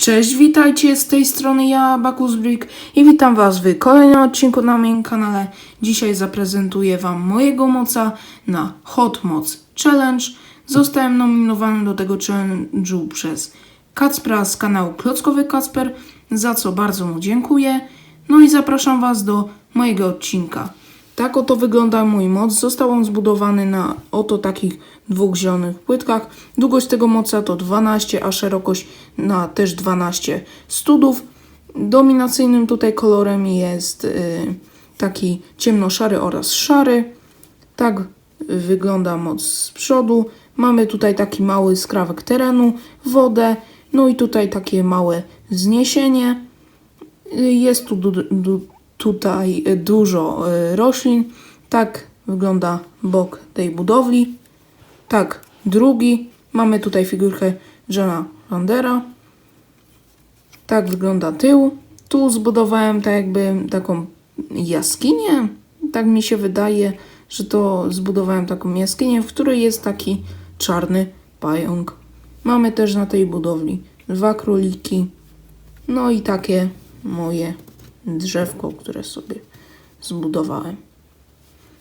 Cześć, witajcie, z tej strony ja, Bakus Brick i witam was w kolejnym odcinku na moim kanale. Dzisiaj zaprezentuję wam mojego moca na Hot Moc Challenge. Zostałem nominowany do tego challenge'u przez Kacpra z kanału Klockowy Kacper, za co bardzo mu dziękuję. No i zapraszam was do mojego odcinka. Tak oto wygląda mój moc. Został on zbudowany na oto takich dwóch zielonych płytkach. Długość tego moca to 12, a szerokość na też 12 studów. Dominacyjnym tutaj kolorem jest y, taki ciemnoszary oraz szary. Tak wygląda moc z przodu. Mamy tutaj taki mały skrawek terenu, wodę, no i tutaj takie małe wzniesienie. Jest tu tutaj dużo y, roślin. Tak wygląda bok tej budowli. Tak, drugi. Mamy tutaj figurkę Johna Randera. Tak wygląda tył. Tu zbudowałem tak jakby taką jaskinię. Tak mi się wydaje, że to zbudowałem taką jaskinię, w której jest taki czarny pająk. Mamy też na tej budowli dwa króliki. No i takie moje drzewko, które sobie zbudowałem.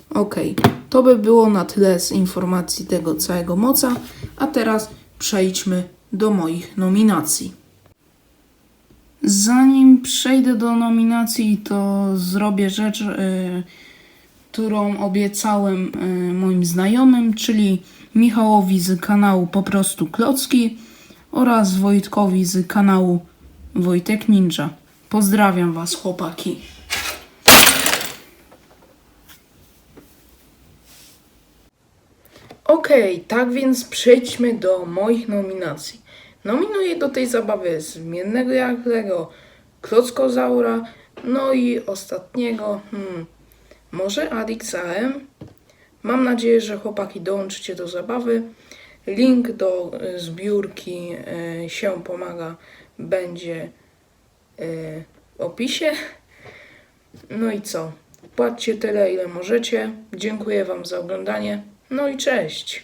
Okej, to by było na tyle z informacji tego całego moca, a teraz przejdźmy do moich nominacji. Zanim przejdę do nominacji, to zrobię rzecz, y, którą obiecałem y, moim znajomym, czyli Michałowi z kanału Po prostu Klocki oraz Wojtkowi z kanału Wojtek Ninja. Pozdrawiam Was, chłopaki. Okej, tak więc przejdźmy do moich nominacji. Nominuję do tej zabawy Zmiennego Jaglego, Klockozaura, no i ostatniego, hmm, może Adix AM? Mam nadzieję, że chłopaki dołączycie do zabawy. Link do y, zbiórki y, się pomaga będzie opisie. No i co? Płaccie tyle, ile możecie. Dziękuję Wam za oglądanie. No i cześć.